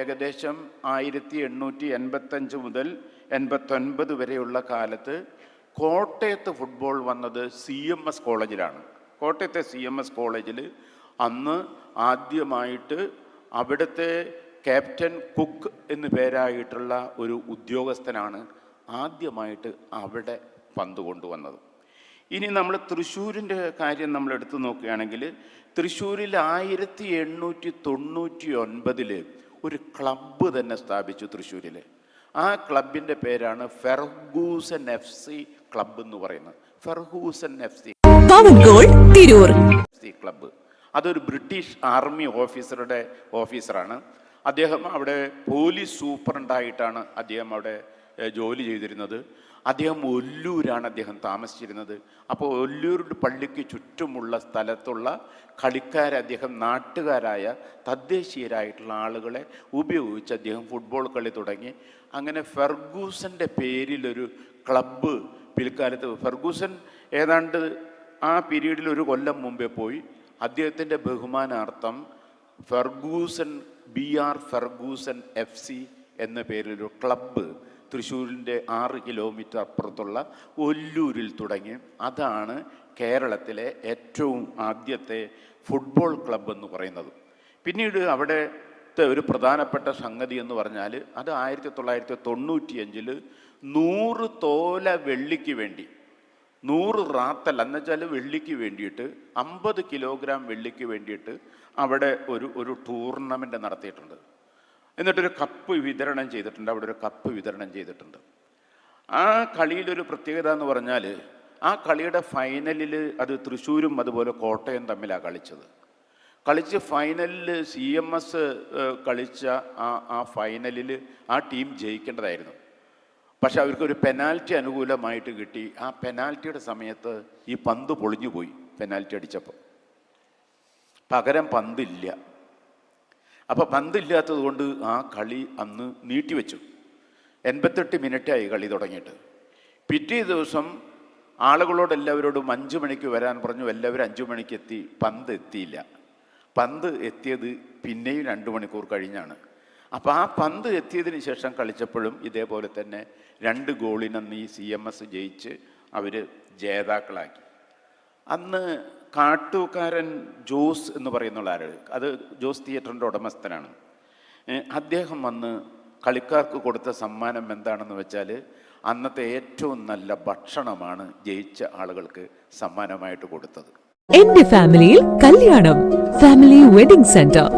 ഏകദേശം ആയിരത്തി എണ്ണൂറ്റി എൺപത്തഞ്ച് മുതൽ എൺപത്തൊൻപത് വരെയുള്ള കാലത്ത് കോട്ടയത്ത് ഫുട്ബോൾ വന്നത് സി എം എസ് കോളേജിലാണ് കോട്ടയത്തെ സി എം എസ് കോളേജിൽ അന്ന് ആദ്യമായിട്ട് അവിടുത്തെ ക്യാപ്റ്റൻ കുക്ക് എന്ന് പേരായിട്ടുള്ള ഒരു ഉദ്യോഗസ്ഥനാണ് ആദ്യമായിട്ട് അവിടെ പന്ത് കൊണ്ടുവന്നത്. ഇനി നമ്മൾ തൃശ്ശൂരിന്റെ കാര്യം നമ്മൾ എടുത്തു നോക്കുകയാണെങ്കിൽ തൃശ്ശൂരിൽ ആയിരത്തി എണ്ണൂറ്റി തൊണ്ണൂറ്റി ഒൻപതിൽ ഒരു ക്ലബ്ബ് തന്നെ സ്ഥാപിച്ചു തൃശ്ശൂരിൽ ആ ക്ലബിന്റെ പേരാണ് ഫെർഗൂസൻ എഫ് സി ക്ലബ്ബ് എന്ന് പറയുന്നത്. Ferguson F C Tirur club. അതൊരു ബ്രിട്ടീഷ് ആർമി ഓഫീസറുടെ ഓഫീസറാണ്. അദ്ദേഹം അവിടെ പോലീസ് സൂപ്രണ്ടായിട്ടാണ് അദ്ദേഹം അവിടെ ജോലി ചെയ്തിരുന്നത്. അദ്ദേഹം ഒല്ലൂരാണ് അദ്ദേഹം താമസിച്ചിരുന്നത്. അപ്പോൾ ഒല്ലൂർ പള്ളിക്ക് ചുറ്റുമുള്ള സ്ഥലത്തുള്ള കളിക്കാർ അദ്ദേഹം നാട്ടുകാരായ തദ്ദേശീയരായിട്ടുള്ള ആളുകളെ ഉപയോഗിച്ച് അദ്ദേഹം ഫുട്ബോൾ കളി തുടങ്ങി. അങ്ങനെ ഫെർഗൂസന്റെ പേരിലൊരു ക്ലബ്ബ് പിൽക്കാലത്ത് ഫെർഗൂസൻ ഏതാണ്ട് ആ പീരീഡിൽ ഒരു കൊല്ലം മുമ്പേ പോയി. അദ്ദേഹത്തിന്റെ ബഹുമാനാർത്ഥം Ferguson B R Ferguson F C എന്ന പേരിലൊരു ക്ലബ്ബ് തൃശ്ശൂരിന്റെ ആറ് കിലോമീറ്റർ അപ്പുറത്തുള്ള ഒല്ലൂരിൽ തുടങ്ങി. അതാണ് കേരളത്തിലെ ഏറ്റവും ആദ്യത്തെ ഫുട്ബോൾ ക്ലബ്ബ് എന്ന് പറയുന്നത്. പിന്നീട് അവിടെ ഒരു പ്രധാനപ്പെട്ട സംഗതി എന്ന് പറഞ്ഞാൽ അത് ആയിരത്തി തൊള്ളായിരത്തി തൊണ്ണൂറ്റിയഞ്ചിൽ നൂറ് തോല വെള്ളിക്ക് വേണ്ടി നൂറ് റാത്തൽ എന്ന് വെച്ചാൽ വെള്ളിക്ക് വേണ്ടിയിട്ട് അമ്പത് കിലോഗ്രാം വെള്ളിക്ക് വേണ്ടിയിട്ട് അവിടെ ഒരു ഒരു ടൂർണമെന്റ് നടത്തിയിട്ടുണ്ട്. എന്നിട്ടൊരു കപ്പ് വിതരണം ചെയ്തിട്ടുണ്ട്. അവിടെ ഒരു കപ്പ് വിതരണം ചെയ്തിട്ടുണ്ട്. ആ കളിയിലൊരു പ്രത്യേകത എന്ന് പറഞ്ഞാൽ ആ കളിയുടെ ഫൈനലിൽ അത് തൃശ്ശൂരും അതുപോലെ കോട്ടയം തമ്മിലാണ് കളിച്ചത്. കളിച്ച് ഫൈനലിൽ സി എം എസ് കളിച്ച ആ ആ ഫൈനലിൽ ആ ടീം ജയിക്കേണ്ടതായിരുന്നു. പക്ഷെ അവർക്കൊരു പെനാൽറ്റി അനുകൂലമായിട്ട് കിട്ടി. ആ പെനാൽറ്റിയുടെ സമയത്ത് ഈ പന്ത് പൊളിഞ്ഞു പോയി പെനാൽറ്റി അടിച്ചപ്പോൾ. പകരം പന്തില്ല. അപ്പോൾ പന്തില്ലാത്തത് കൊണ്ട് ആ കളി അന്ന് നീട്ടിവെച്ചു. എൺപത്തെട്ട് മിനിറ്റായി കളി തുടങ്ങിയിട്ട്. പിറ്റേ ദിവസം ആളുകളോട് എല്ലാവരോടും അഞ്ചു മണിക്ക് വരാൻ പറഞ്ഞു. എല്ലാവരും അഞ്ചു മണിക്ക് എത്തി. പന്ത് എത്തിയില്ല. പന്ത് എത്തിയത് പിന്നെയും രണ്ട് മണിക്കൂർ കഴിഞ്ഞാണ്. അപ്പോൾ ആ പന്ത് എത്തിയതിന് ശേഷം കളിച്ചപ്പോഴും ഇതേപോലെ തന്നെ രണ്ട് ഗോളിനന്ന് ഈ സി എം എസ് ജയിച്ച് അവർ ജേതാക്കളാക്കി. അന്ന് കാട്ടൂക്കാരൻ ജോസ് എന്ന് പറയുന്ന ആരാണ് അത് ജോസ് തിയേറ്ററിന്റെ ഉടമസ്ഥനാണ്. അദ്ദേഹം വന്ന് കളിക്കാർക്ക് കൊടുത്ത സമ്മാനം എന്താണെന്ന് വെച്ചാൽ അന്നത്തെ ഏറ്റവും നല്ല ഭക്ഷണമാണ് ജയിച്ച ആളുകൾക്ക് സമ്മാനമായിട്ട് കൊടുത്തത്. എന്റെ ഫാമിലിയിൽ കല്യാണം ഫാമിലി വെഡിംഗ് സെന്റർ.